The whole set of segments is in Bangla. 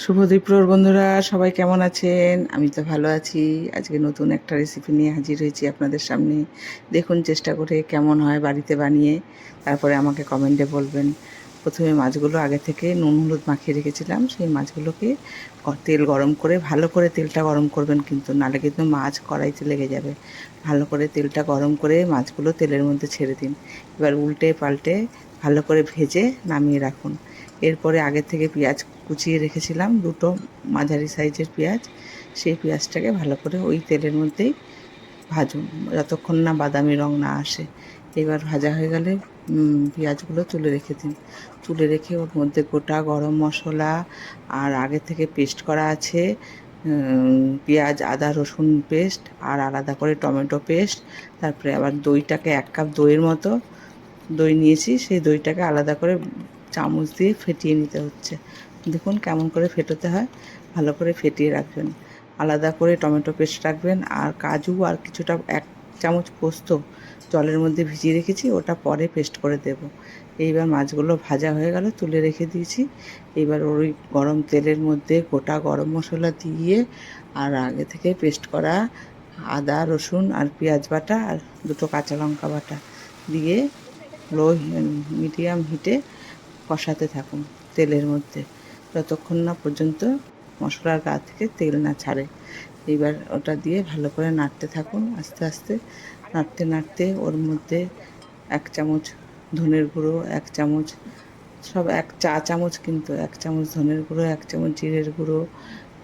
শুভদীপ্রর বন্ধুরা, সবাই কেমন আছেন? আমি তো ভালো আছি। আজকে নতুন একটা রেসিপি নিয়ে হাজির হয়েছি আপনাদের সামনে। দেখুন চেষ্টা করে কেমন হয় বাড়িতে বানিয়ে। তারপরে আমাকে কমেন্টে বলবেন। প্রথমে মাছগুলো আগে থেকে নুন হলুদ মাখিয়ে রেখেছিলাম। সেই মাছগুলোকে তেল গরম করে, ভালো করে তেলটা গরম করবেন কিন্তু নাহলে কিন্তু মাছ কড়াইতে লেগে যাবে। ভালো করে তেলটা গরম করে মাছগুলো তেলের মধ্যে ছেড়ে দিন। এবার উল্টে পাল্টে ভালো করে ভেজে নামিয়ে রাখুন। এরপরে আগে থেকে পেঁয়াজ কুচিয়ে রেখেছিলাম, দুটো মাঝারি সাইজের পেঁয়াজ। সেই পেঁয়াজটাকে ভালো করে ওই তেলের মধ্যেই ভাজুন, যতক্ষণ না বাদামি রং না আসে। এবার ভাজা হয়ে গেলে পেঁয়াজগুলো তুলে রেখে দিন। তুলে রেখে ওর মধ্যে গোটা গরম মশলা আর আগে থেকে পেস্ট করা আছে পেঁয়াজ, আদা, রসুন পেস্ট আর আলাদা করে টমেটো পেস্ট। তারপরে আবার দইটাকে এক কাপ দইয়ের মতো দই নিয়েছি, সেই দইটাকে আলাদা করে চামচ দিয়ে ফেটিয়ে নিতে হচ্ছে। দেখুন কেমন করে ফেটোতে হয়। ভালো করে ফেটিয়ে রাখবেন। আলাদা করে টমেটো পেস্ট রাখবেন আর কাজু আর কিছুটা এক চামচ পোস্ত জলের মধ্যে ভিজিয়ে রেখেছি, ওটা পরে পেস্ট করে দেব। এইবার মাছগুলো ভাজা হয়ে গেল তুলে রেখে দিয়েছি। এবার ওই গরম তেলের মধ্যে গোটা গরম মশলা দিয়ে আর আগে থেকে পেস্ট করা আদা, রসুন আর পেঁয়াজ বাটা আর দুটো কাঁচা লঙ্কা বাটা দিয়ে লো, মিডিয়াম হিটে কষাতে থাকুন তেলের মধ্যে। যতক্ষণ না পর্যন্ত মশলার গা থেকে তেল না ছাড়ে। এবার ওটা দিয়ে ভালো করে নাড়তে থাকুন, আস্তে আস্তে। নাড়তে নাড়তে ওর মধ্যে এক চামচ ধনের গুঁড়ো, এক চামচ সব এক চা চামচ কিন্তু, এক চামচ ধনের গুঁড়ো, এক চামচ জিরের গুঁড়ো,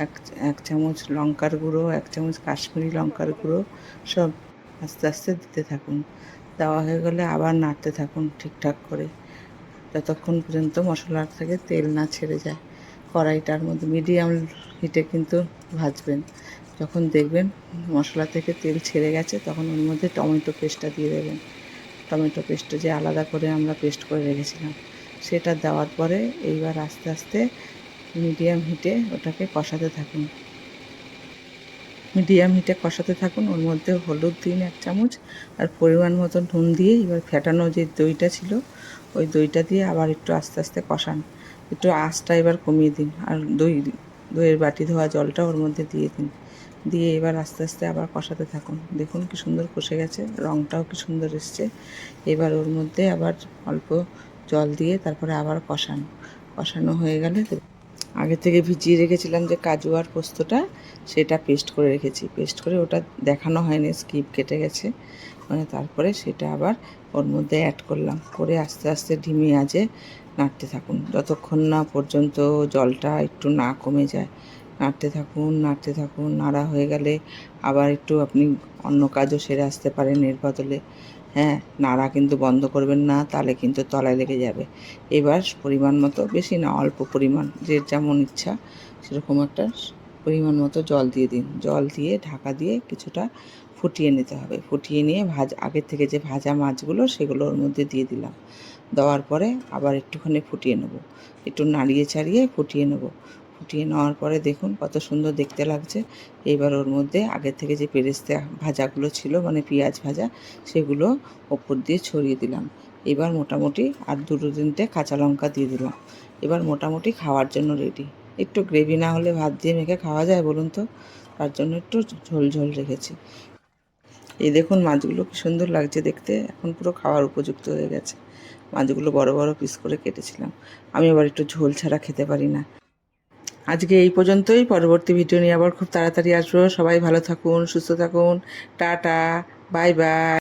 এক এক চামচ লঙ্কার গুঁড়ো, এক চামচ কাশ্মীরি লঙ্কার গুঁড়ো, সব আস্তে আস্তে দিতে থাকুন। দেওয়া হয়ে গেলে আবার নাড়তে থাকুন ঠিকঠাক করে। যতক্ষণ পর্যন্ত মশলার থেকে তেল না ছেড়ে যায়। কড়াইটার মধ্যে মিডিয়াম হিটে কিন্তু ভাজবেন। যখন দেখবেন মশলা থেকে তেল ছেড়ে গেছে, তখন ওর মধ্যে টমেটো পেস্টটা দিয়ে দেবেন। টমেটো পেস্ট যে আলাদা করে আমরা পেস্ট করে রেখেছিলাম, সেটা দেওয়ার পরে এইবার আস্তে আস্তে মিডিয়াম হিটে ওটাকে কষাতে থাকুন। মিডিয়াম হিটে কষাতে থাকুন, ওর মধ্যে হলুদ দিন এক চামচ আর পরিমাণ মতো নুন দিয়ে এবার ফেটানো যে দইটা ছিল ওই দইটা দিয়ে আবার একটু আস্তে আস্তে কষান। একটু আঁচটা এবার কমিয়ে দিন আর দই, দইয়ের বাটি ধোয়া জলটা ওর মধ্যে দিয়ে দিন। দিয়ে এবার আস্তে আস্তে আবার কষাতে থাকুন। দেখুন কি সুন্দর কষে গেছে রঙটাও কি সুন্দর এসছে। এবার ওর মধ্যে আবার অল্প জল দিয়ে তারপরে আবার কষান। কষানো হয়ে গেলে আগে থেকে ভিজিয়ে রেখেছিলাম যে কাজু আর পোস্তটা, সেটা পেস্ট করে রেখেছি। পেস্ট করে ওটা দেখানো হয়নি, স্কিপ কেটে গেছে। মানে তারপরে সেটা আবার ওর মধ্যে অ্যাড করলাম। করে আস্তে আস্তে ঢিমে আজে নাড়তে থাকুন। যতক্ষণ না পর্যন্ত জলটা একটু না কমে যায়, নাড়তে থাকুন নাড়তে থাকুন, নাড়া হয়ে গেলে আবার একটু আপনি অন্য কাজও সেরে আসতে পারেন এর বদলে। হ্যাঁ নাড়া কিন্তু বন্ধ করবেন না তাহলে কিন্তু তলায় লেগে যাবে। এবার পরিমাণ মতো বেশি না, অল্প পরিমাণ, যে যেমন ইচ্ছা সেরকম একটা পরিমাণ মতো জল দিয়ে দিন। জল দিয়ে ঢাকা দিয়ে কিছুটা ফুটিয়ে নিতে হবে। ফুটিয়ে নিয়ে ভাজ, আগের থেকে যে ভাজা মাছগুলো সেগুলো ওর মধ্যে দিয়ে দিলাম। দেওয়ার পরে আবার একটুখানি ফুটিয়ে নেব। একটু নাড়িয়ে ছাড়িয়ে ফুটিয়ে নেব। ফুটিয়ে নেওয়ার পরে দেখুন কত সুন্দর দেখতে লাগছে। এইবার ওর মধ্যে আগের থেকে যে পেরেস্তে ভাজাগুলো ছিল মানে পেঁয়াজ ভাজা, সেগুলো ওপর দিয়ে ছড়িয়ে দিলাম। এবার মোটামুটি আর দুটো তিনটে কাঁচা লঙ্কা দিয়ে দিলাম। এবার মোটামুটি খাওয়ার জন্য রেডি একটু গ্রেভি না হলে ভাত দিয়ে মেখে খাওয়া যায় বলুন তো? তার জন্য একটু ঝোল ঝোল রেখেছি। এই দেখুন মাছগুলো কি সুন্দর লাগছে দেখতে। এখন পুরো খাওয়ার উপযুক্ত হয়ে গেছে। মাছগুলো বড় বড় পিস করে কেটেছিলাম। আমি আবার একটু ঝোল ছাড়া খেতে পারি না। আজকে এই পর্যন্তই। পরবর্তী ভিডিও নিয়ে আবার খুব তাড়াতাড়ি আসব। সবাই ভালো থাকুন, সুস্থ থাকুন। Tata bye bye